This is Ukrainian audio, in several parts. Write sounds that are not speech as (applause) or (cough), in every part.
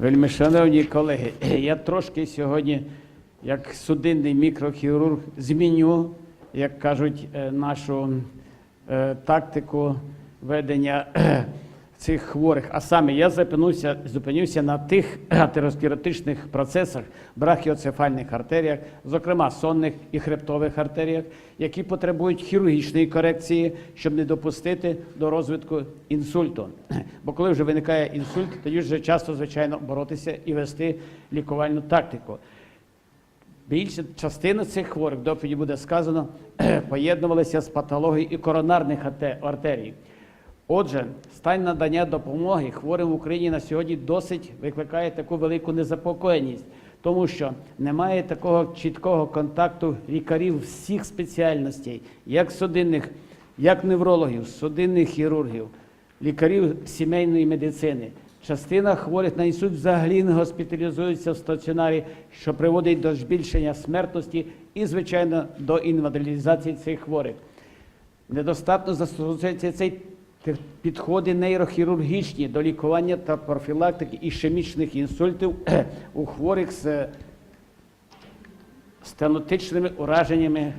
Вельми шановні колеги, я трошки сьогодні, як судинний мікрохірург, зміню, як кажуть, е, нашу е, тактику ведення цих хворих. А саме я зупинюся, зупинюся на тих атеросклеротичних процесах, брахіоцефальних артеріях, зокрема сонних і хребтових артеріях, які потребують хірургічної корекції, щоб не допустити до розвитку інсульту. Бо коли вже виникає інсульт, тоді вже часто, звичайно, боротися і вести лікувальну тактику. Більша частина цих хворих, доповіді буде сказано, (clears throat) поєднувалися з патологією і коронарних артерій. Отже, стан надання допомоги хворим в Україні на сьогодні досить викликає таку велику незапокоєність, тому що немає такого чіткого контакту лікарів всіх спеціальностей, як судинних, як неврологів, судинних хірургів, лікарів сімейної медицини. Частина хворих на інсульт взагалі не госпіталізується в стаціонарі, що приводить до збільшення смертності і, звичайно, до інвалідизації цих хворих. Недостатньо застосовуються цей підходи нейрохірургічні до лікування та профілактики ішемічних інсультів (clears throat) у хворих з е, стенотичними ураженнями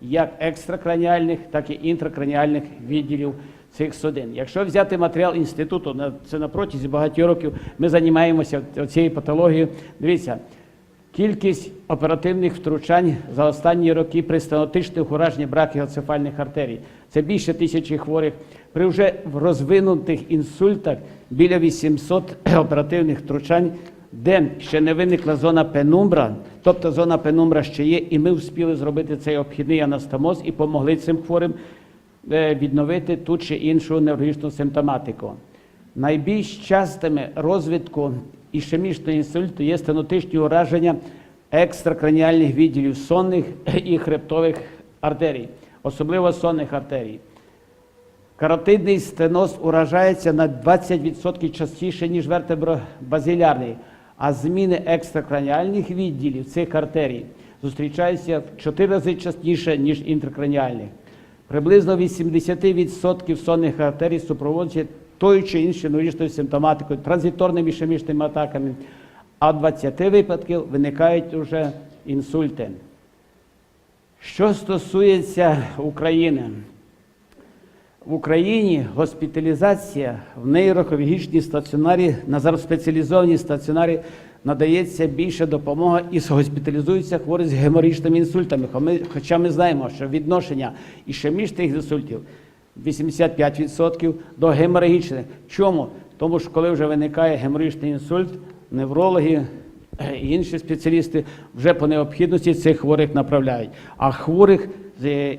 як екстракраніальних, так і інтракраніальних відділів цих судин. Якщо взяти матеріал інституту, це на протязі багатьох років ми займаємося цією патологією. Дивіться, Кількість оперативних втручань за останні роки при стенотичних ураженнях брахіоцефальних артерій. Це більше тисячі хворих. При вже розвинутих інсультах біля 800 (clears throat) оперативних втручань, де ще не виникла зона пенумбра, тобто зона пенумбра ще є, і ми встигли зробити цей обхідний анастомоз і помогли цим хворим е, відновити ту чи іншу неврологічну симптоматику. Найбільш частими розвитку ішемічного інсульту є стенотичні ураження екстракраніальних відділів сонних (clears throat) і хребтових артерій, особливо сонних артерій. Каротидний стеноз уражається на 20% частіше, ніж вертебробазилярний, а зміни екстракраніальних відділів цих артерій зустрічаються в 4 рази частіше, ніж інтракраніальних. Приблизно 80% сонних артерій супроводжують тою чи іншою неврологічною симптоматикою, транзиторними ішемічними атаками, а в 20 випадків виникають вже інсульти. Що стосується України, в Україні госпіталізація в нейрохірургічній стаціонарі, на зараз спеціалізованій стаціонарі надається більше допомога і госпіталізуються хворі з геморічними інсультами. Хоча ми знаємо, що відношення ішемічних інсультів 85% до геморагічних. Чому? Тому що коли вже виникає геморагічний інсульт, неврологи і інші спеціалісти вже по необхідності цих хворих направляють. А хворих з е,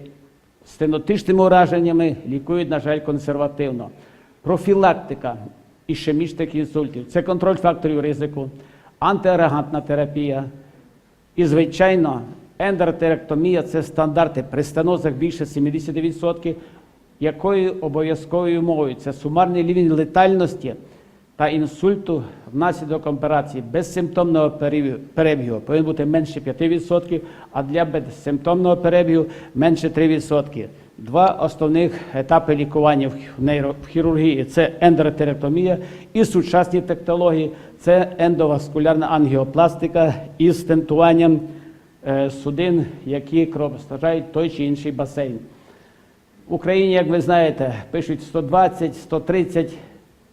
стенотичними ураженнями лікують, на жаль, консервативно. Профілактика ішемічних інсультів це контроль факторів ризику, антиарагантна терапія і, звичайно, ендотеректомія це стандарти при стенозах більше 70%, якою обов'язковою умовою це сумарний рівень летальності та інсульту внаслідок операції безсимптомного перебігу- повинен бути менше 5%, а для безсимптомного перебігу менше 3%. Два основних етапи лікування в хірургії це ендотеректомія і сучасні технології це ендоваскулярна ангіопластика із стентуванням е, судин, які кровостраждають той чи інший басейн. В Україні, як ви знаєте, пишуть 120-130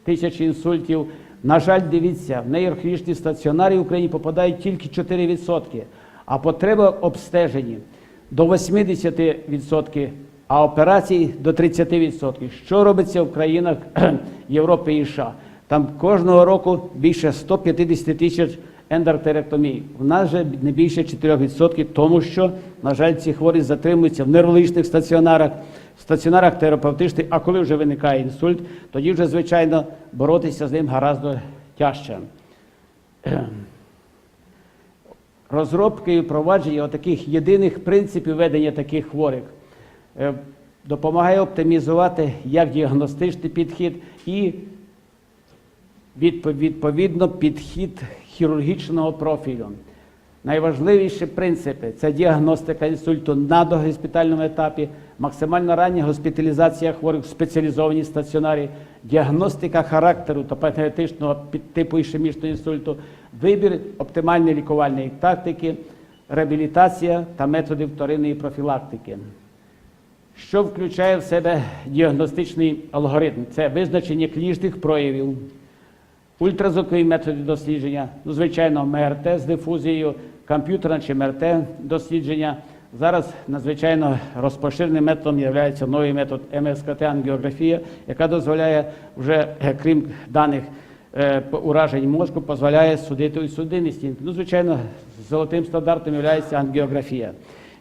тисяч інсультів. На жаль, дивіться, в нейрохірургічні стаціонарі в Україні попадають тільки 4%, а потреба обстежені до 80%, а операцій до 30%. Що робиться в країнах (clears throat) Європи і США? Там кожного року більше 150 тисяч ендотеректомій. В нас же не більше 4%, тому що, на жаль, ці хворі затримуються в неврологічних стаціонарах, в стаціонарах терапевтичних, а коли вже виникає інсульт, тоді вже, звичайно, боротися з ним гораздо тяжче. (clears throat) Розробки і впровадження таких єдиних принципів ведення таких хворих е, допомагає оптимізувати як діагностичний підхід і відповідно підхід хірургічного профілю. Найважливіші принципи це діагностика інсульту на догоспітальному етапі, максимально рання госпіталізація хворих в спеціалізованій стаціонарі, діагностика характеру та патологічного під- типу ішемічного інсульту, вибір оптимальної лікувальної тактики, реабілітація та методи вторинної профілактики. Що включає в себе діагностичний алгоритм? Це визначення клінічних проявів, ультразвукові методи дослідження, ну, звичайно, МРТ з дифузією, комп'ютерне чи МРТ дослідження. Зараз надзвичайно розпоширеним методом є новий метод МСКТ-ангіографія, яка дозволяє вже, е, крім даних е, уражень мозку, дозволяє судити і судинність. Ну, звичайно, золотим стандартом є ангіографія.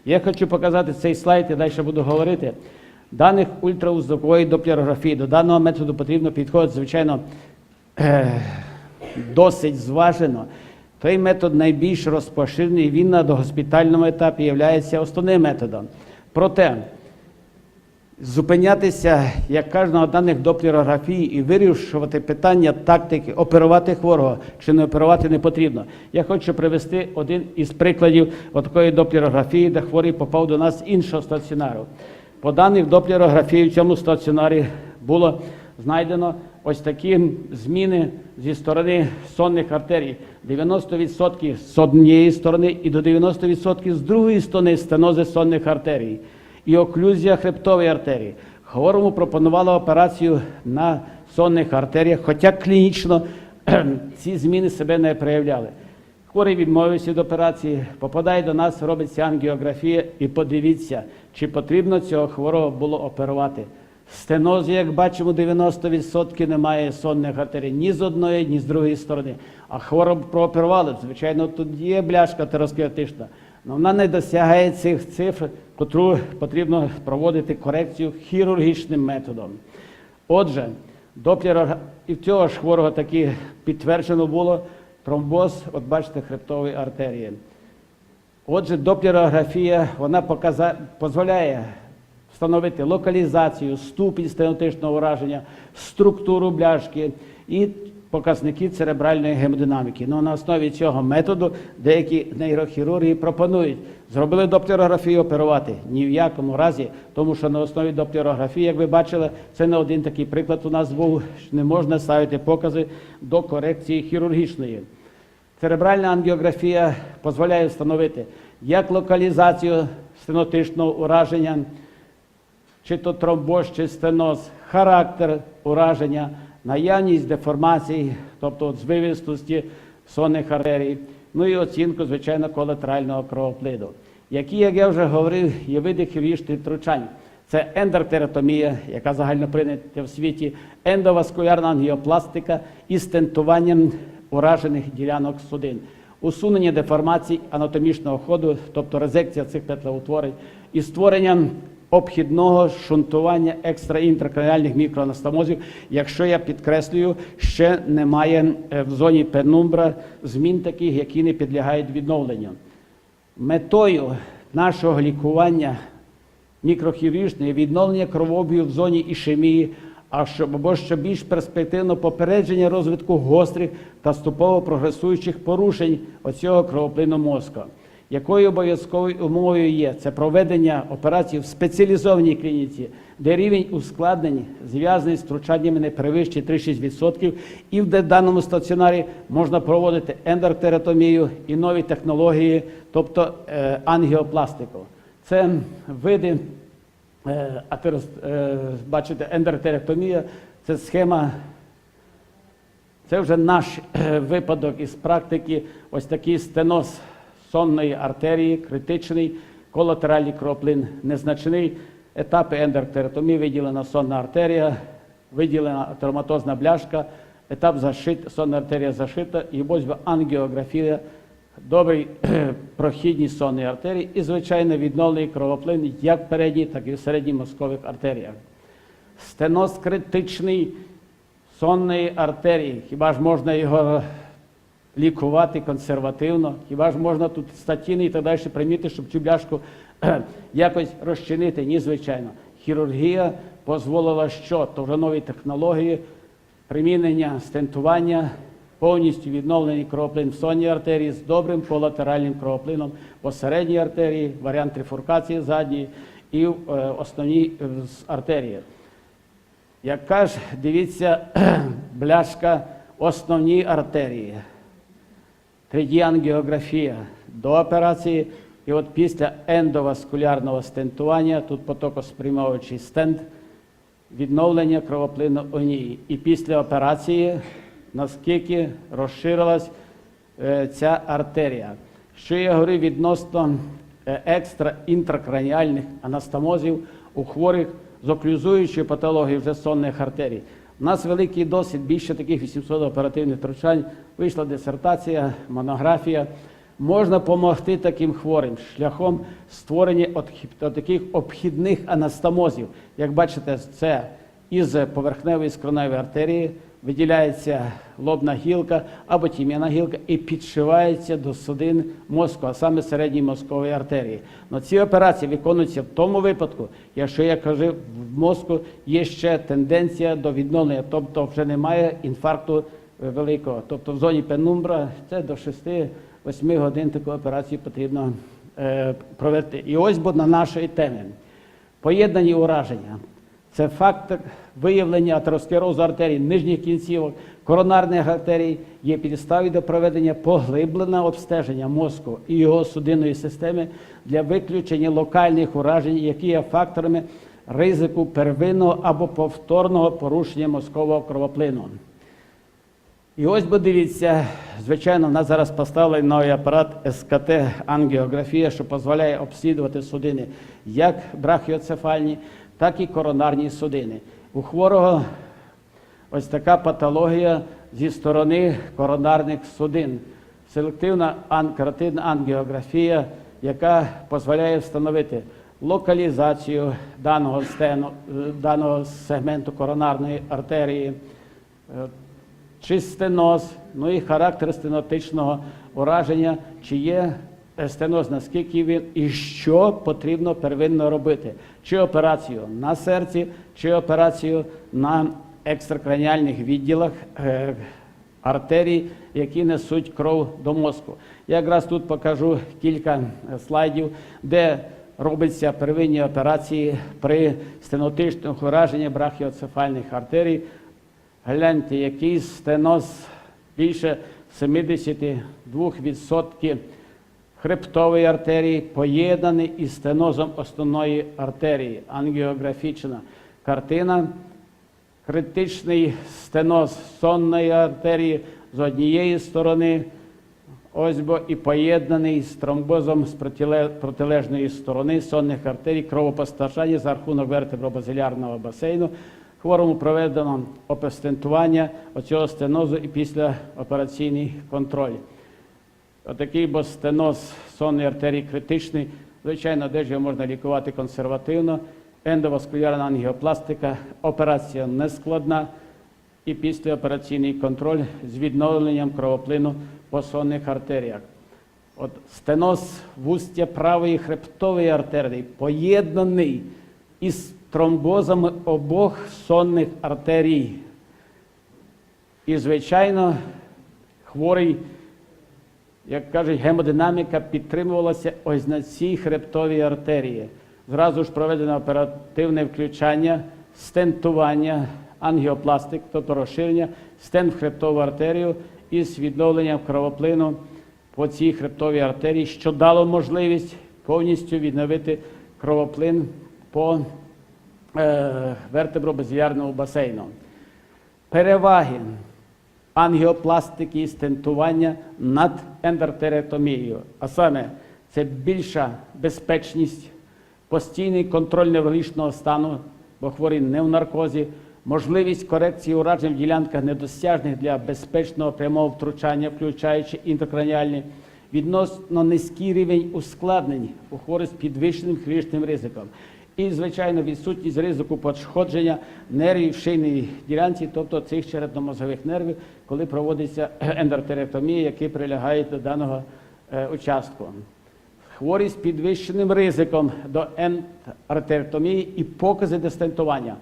Я хочу показати цей слайд і далі буду говорити. Даних ультразвукової доплерографії до даного методу потрібно підходити, звичайно, е, досить зважено. Той метод найбільш розпоширений, він на догоспітальному етапі є основним методом. Проте зупинятися, як кажуть, на даних доплерографії і вирішувати питання тактики, оперувати хворого чи не оперувати не потрібно. Я хочу привести один із прикладів такої доплерографії, де хворий попав до нас з іншого стаціонару. По даних доплерографії в цьому стаціонарі було знайдено ось такі зміни зі сторони сонних артерій. 90% з однієї сторони і до 90% з другої сторони стенози сонних артерій і оклюзія хребтової артерії. Хворому пропонували операцію на сонних артеріях, хоча клінічно (clears throat) ці зміни себе не проявляли. Хворий відмовився від операції, попадає до нас, робиться ангіографія і подивіться, чи потрібно цього хворого було оперувати. Стенозі, як бачимо, 90% немає сонних артерій ні з одної, ні з другої сторони. А хворого прооперували. Звичайно, тут є бляшка атеросклеротична, але вона не досягає цих цифр, котру потрібно проводити корекцію хірургічним методом. Отже, доплер і в цього ж хворого таки підтверджено було тромбоз, от бачите, хребтової артерії. Отже, доплерографія вона показа... дозволяє встановити локалізацію, ступінь стенотичного ураження, структуру бляшки і показники церебральної гемодинаміки. Ну, на основі цього методу деякі нейрохірурги пропонують зробили доплерографію оперувати. Ні в якому разі, тому що на основі доплерографії, як ви бачили, це не один такий приклад у нас був, не можна ставити покази до корекції хірургічної. Церебральна ангіографія дозволяє встановити як локалізацію стенотичного ураження, чи то тромбоз, чи стеноз, характер ураження, наявність деформацій, тобто звивистості сонних артерій, ну і оцінку, звичайно, колатерального кровоплиду. Які, як я вже говорив, є види хірургічних втручань. Це ендортератомія, яка загально прийнята в світі, ендоваскулярна ангіопластика і стентуванням уражених ділянок судин, усунення деформацій анатомічного ходу, тобто резекція цих петлеутворень, і створення обхідного шунтування екстраінтракраніальних мікроанастомозів, якщо я підкреслюю, ще немає е, в зоні пенумбра змін таких, які не підлягають відновленню. Метою нашого лікування мікрохірургічне відновлення кровообігу в зоні ішемії, а щоб або що більш перспективно попередження розвитку гострих та ступово прогресуючих порушень оцього кровоплину мозка. Якою обов'язковою умовою є це проведення операцій в спеціалізованій клініці, де рівень ускладнень зв'язаний з втручаннями не перевищує 3-6%, і в даному стаціонарі можна проводити ендортератомію і нові технології, тобто е, ангіопластику. Це види е, атерос, е, бачите, ендортеректомія, це схема. Це вже наш е, випадок із практики, ось такий стеноз сонної артерії, критичний, колатеральний кроплин, незначний. Етапи ендортератомії, виділена сонна артерія, виділена травматозна бляшка, етап зашит, сонна артерія зашита, і ось ангіографія, добрий (clears throat) прохідність сонної артерії і, звичайно, відновлений кровоплин як в передній, так і в середній мозкових артеріях. Стеноз критичний сонної артерії. Хіба ж можна його лікувати консервативно? Хіба ж можна тут статіни і так далі приміти, щоб цю бляшку (clears throat) якось розчинити? Ні, звичайно. Хірургія дозволила що? То вже нові технології, примінення стентування, повністю відновлений кровоплин в сонній артерії з добрим колатеральним кровоплином по середній артерії, варіант трифуркації задньої і в е, основній е, артерії. Яка ж, дивіться, (clears throat) бляшка основній артерії. Третіангіографія до операції. І от після ендоваскулярного стентування, тут потокосприймаючий стенд, відновлення кровоплину у ній. І після операції наскільки розширилась е, ця артерія. Що я говорю відносно е, екстра-інтракраніальних анастомозів у хворих з оклюзуючою патологією вже сонних артерій. У нас великий досвід, більше таких 800 оперативних втручань. Вийшла дисертація, монографія. Можна допомогти таким хворим шляхом створення таких обхідних анастомозів. Як бачите, це із поверхневої скроневої артерії виділяється лобна гілка або тім'яна гілка і підшивається до судин мозку, а саме середньої мозкової артерії. Но ці операції виконуються в тому випадку, якщо я кажу, в мозку є ще тенденція до відновлення, тобто вже немає інфаркту е, великого. Тобто в зоні пенумбра це до 6-8 годин таку операцію потрібно е, провести. І ось бо на нашої теми. Поєднані ураження. Це фактор виявлення атеросклерозу артерій нижніх кінцівок, коронарних артерій є підставою до проведення поглибленого обстеження мозку і його судинної системи для виключення локальних уражень, які є факторами ризику первинного або повторного порушення мозкового кровоплину. І ось бо дивіться, звичайно, в нас зараз поставлений новий апарат СКТ ангіографія, що дозволяє обслідувати судини як брахіоцефальні, так і коронарні судини. У хворого ось така патологія зі сторони коронарних судин. Селективна каротидна ангіографія, яка дозволяє встановити локалізацію даного, стену, е, даного сегменту коронарної артерії, е, чи стеноз, ну і характер стенотичного ураження, чи є стеноз, наскільки він і що потрібно первинно робити, чи операцію на серці, чи операцію на екстракраніальних відділах е, артерій, які несуть кров до мозку. Я якраз тут покажу кілька е, слайдів, де робиться первинні операції при стенотичних ураженні брахіоцефальних артерій. Гляньте, який стеноз більше 72% хребтової артерії поєднаний із стенозом основної артерії. Ангіографічна картина. Критичний стеноз сонної артерії з однієї сторони, ось бо і поєднаний з тромбозом з протилежної сторони сонних артерій, кровопостачання за рахунок вертебробазилярного басейну. Хворому проведено опестентування оцього стенозу і післяопераційний контроль. Отакий бо стеноз сонної артерії критичний. Звичайно, де можна лікувати консервативно. Ендоваскулярна ангіопластика, операція нескладна і післяопераційний контроль з відновленням кровоплину по сонних артеріях. От стеноз вустя правої хребтової артерії поєднаний із тромбозами обох сонних артерій. І, звичайно, хворий, як кажуть, гемодинаміка підтримувалася ось на цій хребтовій артерії. Зразу ж проведено оперативне включання, стентування, ангіопластик, тобто розширення, стент в хребтову артерію із відновленням кровоплину по цій хребтовій артерії, що дало можливість повністю відновити кровоплин по е, вертебробазілярному басейну. Переваги ангіопластики і стентування над ендотеректомією. А саме це більша безпечність, постійний контроль невеличного стану, бо хворий не в наркозі, можливість корекції уражень в ділянках недосяжних для безпечного прямого втручання, включаючи інтеркраніальні, відносно низький рівень ускладнень у хворих з підвищеним хірургічним ризиком. І, звичайно, відсутність ризику пошкодження нервів в шийній ділянці, тобто цих черепно-мозгових нервів, коли проводиться (clears throat) ендотеректомія, які прилягають до даного е, участку. Хворі з підвищеним ризиком до ендотеректомії і покази дестентування.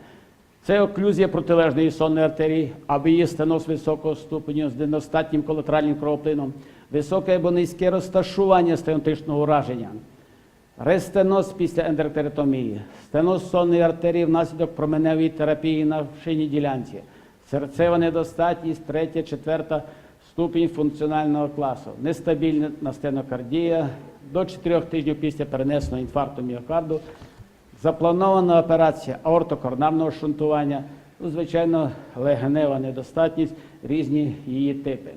Це оклюзія протилежної сонної артерії, або є стеноз високого ступеню з недостатнім колатеральним кровоплином, високе або низьке розташування стенотичного ураження рестеноз після ендоктератомії, стеноз сонної артерії внаслідок променевої терапії на шийній ділянці, серцева недостатність, третя, четверта ступінь функціонального класу, нестабільна стенокардія, до 4 тижнів після перенесеного інфаркту міокарду, запланована операція аортокоронарного шунтування, ну, звичайно, легенева недостатність, різні її типи.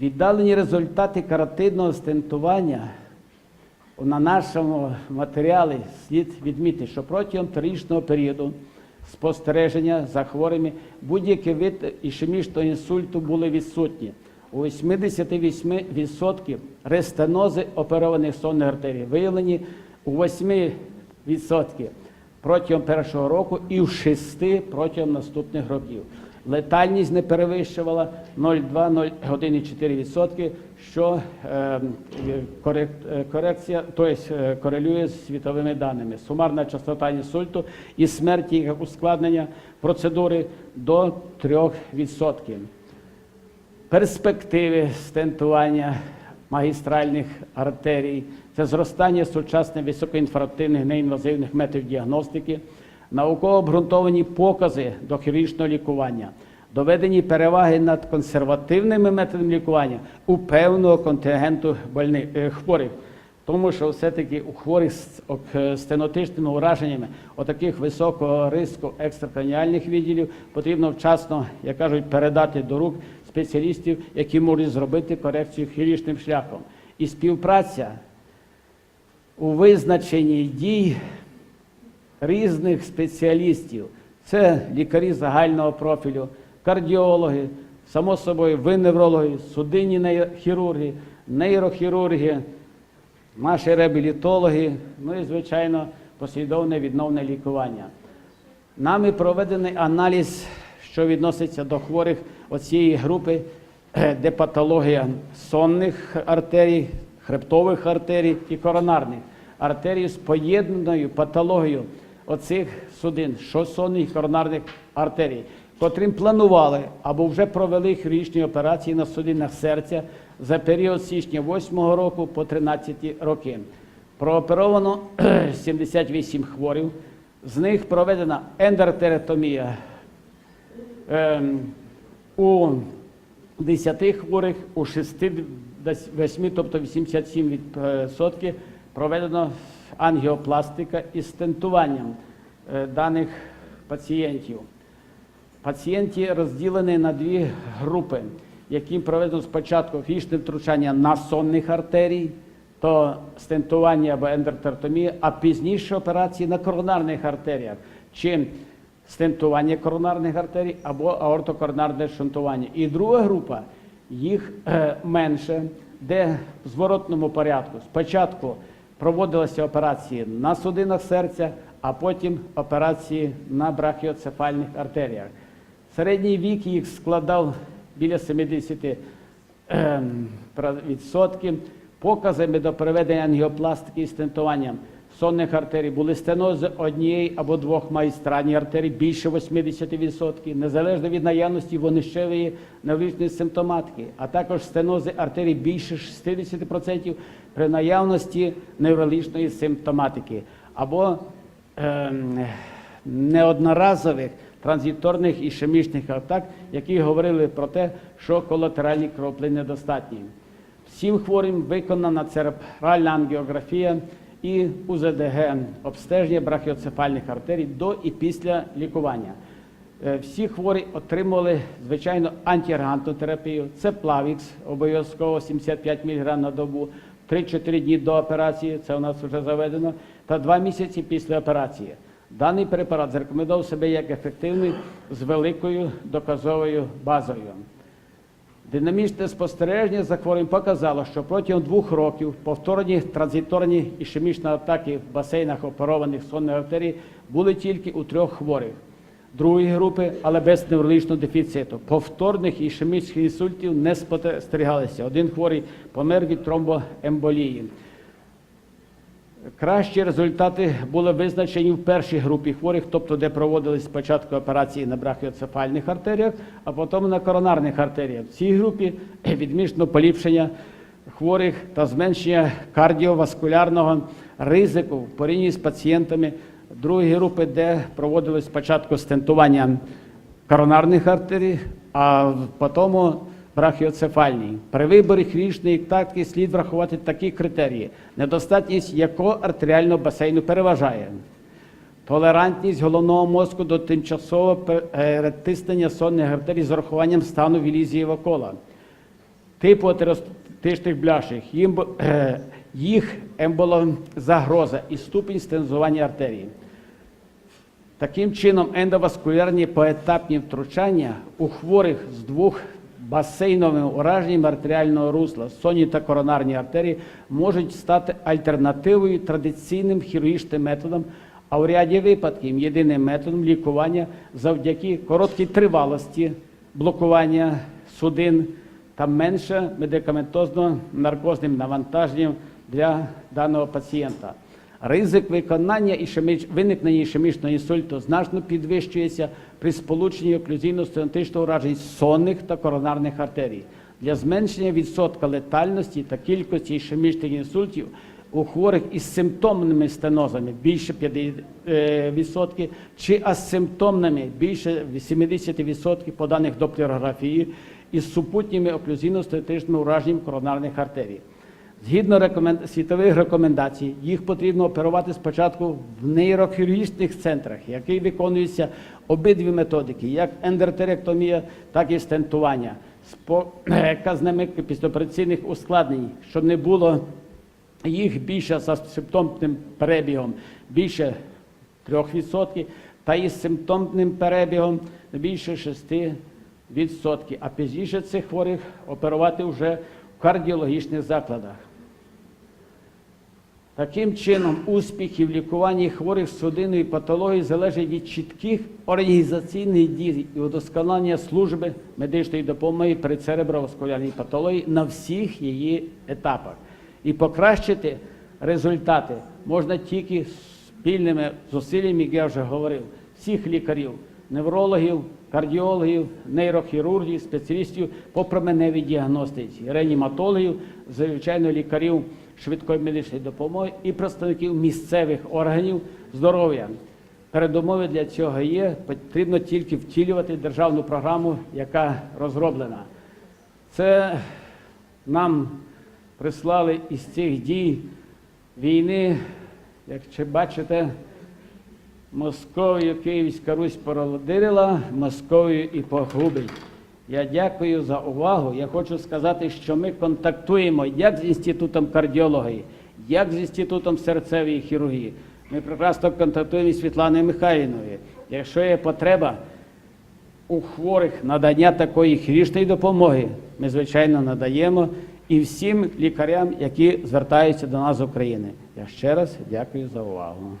Віддалені результати каротидного стентування на нашому матеріалі слід відмітити, що протягом трирічного періоду спостереження за хворими будь-які вид ішемічного інсульту були відсутні. У 88% рестенози оперованих сонних артерій виявлені у 8% протягом першого року і в 6 протягом наступних років. Летальність не перевищувала 0,2-1,4%, що е, корек, е, корекція, тобто е, корелює з світовими даними. Сумарна частота інсульту і смерті як ускладнення процедури до 3%. Перспективи стентування магістральних артерій, це зростання сучасних високоінфрактивних неінвазивних методів діагностики, науково обґрунтовані покази до хірургічного лікування, доведені переваги над консервативними методами лікування у певного контингенту е, хворих. Тому що все-таки у хворих з стенотичними ураженнями отаких високого риску екстракраніальних відділів потрібно вчасно, як кажуть, передати до рук спеціалістів, які можуть зробити корекцію хірургічним шляхом. І співпраця у визначенні дій різних спеціалістів. Це лікарі загального профілю, кардіологи, само собою, ви неврологи, судинні хірурги, нейрохірурги, наші реабілітологи, ну і, звичайно, послідовне відновне лікування. Нами проведений аналіз, що відноситься до хворих оцієї групи, е, де патологія сонних артерій, хребтових артерій і коронарних артерій з поєднаною патологією оцих судин, що сонних і коронарних артерій, котрим планували або вже провели хірургічні операції на судинах серця за період січня 8 року по 13 роки. Прооперовано (clears throat) 78 хворів, з них проведена ендортератомія ем, у 10 хворих, у 6, 8, тобто 87% проведено ангіопластика із стентуванням е, даних пацієнтів. Пацієнти розділені на дві групи, яким проведено спочатку хірургічне втручання на сонних артерій, то стентування або ендотертомія, а пізніше операції на коронарних артеріях, чи стентування коронарних артерій або аортокоронарне шунтування. І друга група, їх е, менше, де в зворотному порядку спочатку проводилися операції на судинах серця, а потім операції на брахіоцефальних артеріях. Середній вік їх складав біля 70 ем, про- відсотків. Показами до проведення ангіопластики і стентування сонних артерій були стенози однієї або двох магістральних артерій більше 80%, незалежно від наявності вонищевої невричної симптоматики, а також стенози артерій більше 60% при наявності неврологічної симптоматики або ем, неодноразових транзиторних ішемічних атак, які говорили про те, що колатеральні кроплі недостатні. Всім хворим виконана церебральна ангіографія і УЗДГ обстеження брахіоцефальних артерій до і після лікування. Е, Всі хворі отримували, звичайно, антиаргантну терапію. Це Плавікс, обов'язково 75 мг на добу, 3-4 дні до операції, це у нас вже заведено, та 2 місяці після операції. Даний препарат зарекомендував себе як ефективний з великою доказовою базою. Динамічне спостереження за хворим показало, що протягом двох років повторні транзиторні ішемічні атаки в басейнах оперованих сонних артерій були тільки у трьох хворих. Другої групи, але без неврологічного дефіциту. Повторних ішемічних інсультів не спостерігалися. Один хворий помер від тромбоемболії. Кращі результати були визначені в першій групі хворих, тобто де проводились спочатку операції на брахіоцефальних артеріях, а потім на коронарних артеріях. В цій групі відмічено поліпшення хворих та зменшення кардіоваскулярного ризику в порівнянні з пацієнтами другої групи, де проводилось спочатку стентування коронарних артерій, а потім брахіоцефальні. При виборі хірургічної тактики слід врахувати такі критерії, недостатність якого артеріального басейну переважає. Толерантність головного мозку до тимчасового перетиснення сонних артерій з урахуванням стану вілізієва кола, типу атеростичних бляшок, їм, е, їх емболозагроза і ступінь стензування артерії. Таким чином, ендоваскулярні поетапні втручання у хворих з двох басейновими ураженнями артеріального русла, сонні та коронарні артерії, можуть стати альтернативою традиційним хірургічним методам, а у ряді випадків єдиним методом лікування завдяки короткій тривалості блокування судин та менше медикаментозно наркозним навантаженням для даного пацієнта. Ризик виконання ішеміч... виникнення ішемічного інсульту значно підвищується при сполученні оклюзійно-стенотичного уражень сонних та коронарних артерій. Для зменшення відсотка летальності та кількості ішемічних інсультів у хворих із симптомними стенозами більше 50% чи асимптомними більше 70% по даних доплерографії із супутніми оклюзійно-стенотичними ураженням коронарних артерій. Згідно рекомен- світових рекомендацій, їх потрібно оперувати спочатку в нейрохірургічних центрах, які виконуються обидві методики, як ендертеректомія, так і стентування, (clears throat) з показними післяопераційних ускладнень, щоб не було їх більше за симптомним перебігом більше 3%, та із симптомним перебігом більше 6%. А пізніше цих хворих оперувати вже в кардіологічних закладах. Таким чином, успіхи в лікуванні хворих з судинної патології залежать від чітких організаційних дій і удосконалення служби медичної допомоги при цереброваскулярній патології на всіх її етапах. І покращити результати можна тільки спільними зусиллями, як я вже говорив, всіх лікарів, неврологів, кардіологів, нейрохірургів, спеціалістів по променевій діагностиці, реаніматологів, звичайно, лікарів швидкої медичної допомоги і представників місцевих органів здоров'я. Передумови для цього є. Потрібно тільки втілювати державну програму, яка розроблена. Це нам прислали із цих дій війни, як чи бачите, Московію Київська Русь породила, Московію і погубить. Я дякую за увагу. Я хочу сказати, що ми контактуємо як з інститутом кардіології, як з інститутом серцевої хірургії. Ми прекрасно контактуємо із Світланою Михайлівною. Якщо є потреба у хворих надання такої хірургічної допомоги, ми звичайно надаємо і всім лікарям, які звертаються до нас з України. Я ще раз дякую за увагу.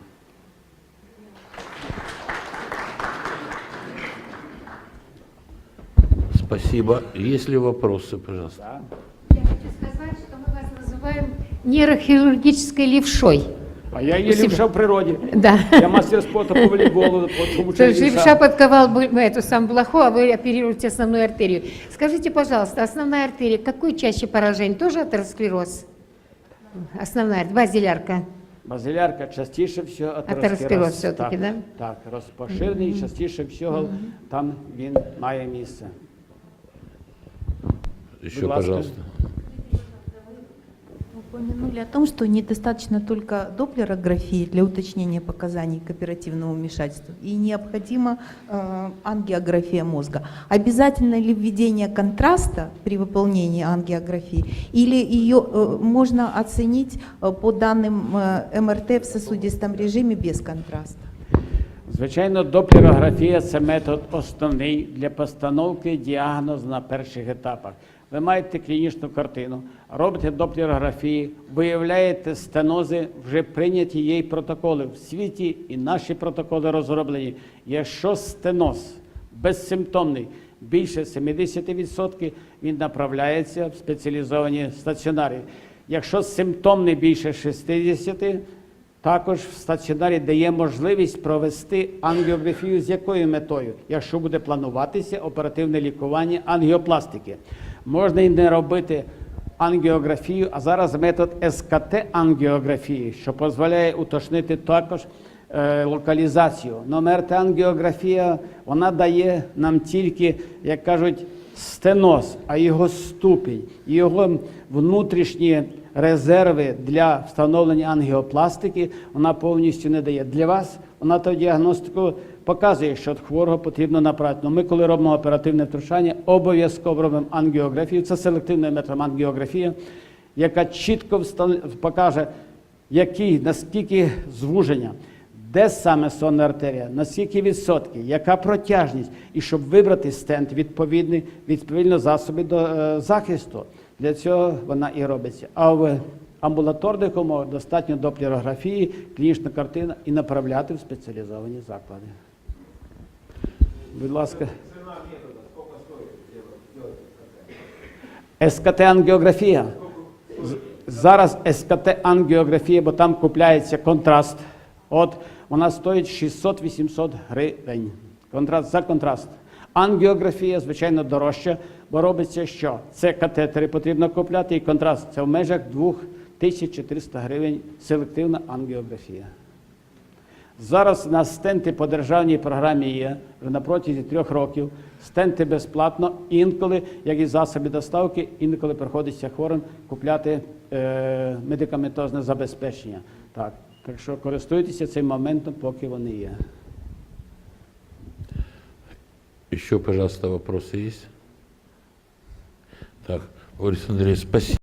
Спасибо. Есть ли вопросы, пожалуйста? Я хочу сказать, что мы вас называем нейрохирургической левшой. А я є Спасибо. лівша в природі. Да. Я мастер спорту по волейболу, по тому То есть левша подковал бы эту самую блоху, а вы оперируете основную артерию. Скажите, пожалуйста, основная артерия, какой чаще поражение? Тоже атеросклероз? Основная, базилярка. Базилярка частіше всього Атеросклероз атеросклероз. все-таки, так, да? Так, розпоширений, частіше всього там він має місце. Еще, Будь пожалуйста. Вы упомянули о том, что недостаточно только доплерографии для уточнения показаний к оперативному вмешательству и необходима э, ангиография мозга. Обязательно ли введение контраста при выполнении ангиографии или ее э, можно оценить э, по данным э, МРТ в сосудистом режиме без контраста? Звичайно, доплерографія це метод основний для постановки діагнозу на перших етапах. Ви маєте клінічну картину, робите доплерографії, виявляєте стенози, вже прийняті її протоколи в світі, і наші протоколи розроблені. Якщо стеноз безсимптомний, більше 70%, він направляється в спеціалізовані стаціонарі. Якщо симптомний більше 60%, також в стаціонарі дає можливість провести ангіографію з якою метою, якщо буде плануватися оперативне лікування ангіопластики. Можна і не робити ангіографію, а зараз метод СКТ-ангіографії, що дозволяє уточнити також е, локалізацію. Но МРТ-ангіографія, вона дає нам тільки, як кажуть, стеноз, а його ступінь, його внутрішні резерви для встановлення ангіопластики вона повністю не дає. Для вас вона ту діагностику показує, що хворого потрібно направити. Но ми, коли робимо оперативне втручання, обов'язково робимо ангіографію. Це селективна метамангіографія, яка чітко покаже, який, наскільки звуження, де саме сонна артерія, на скільки відсотків, яка протяжність, і щоб вибрати стенд відповідний, відповідно засоби до е, захисту. Для цього вона і робиться. А в амбулаторних умовах достатньо доплерографії, клінічна картина і направляти в спеціалізовані заклади. Будь ласка. СКТ-ангіографія. Зараз СКТ-ангіографія, бо там купляється контраст. От вона стоїть 600-800 гривень. Контраст за контраст. Ангіографія, звичайно, дорожча, бо робиться що? Це катетери потрібно купляти, і контраст це в межах 2400 гривень селективна ангіографія. Зараз у нас стенти по державній програмі є на протязі трьох років. Стенти безплатно, інколи, як і засоби доставки, інколи приходиться хворим купляти е, медикаментозне забезпечення. Так, так що користуйтеся цим моментом, поки вони є. Еще, пожалуйста, вопросы есть? Так, Борис Андреевич, спасибо.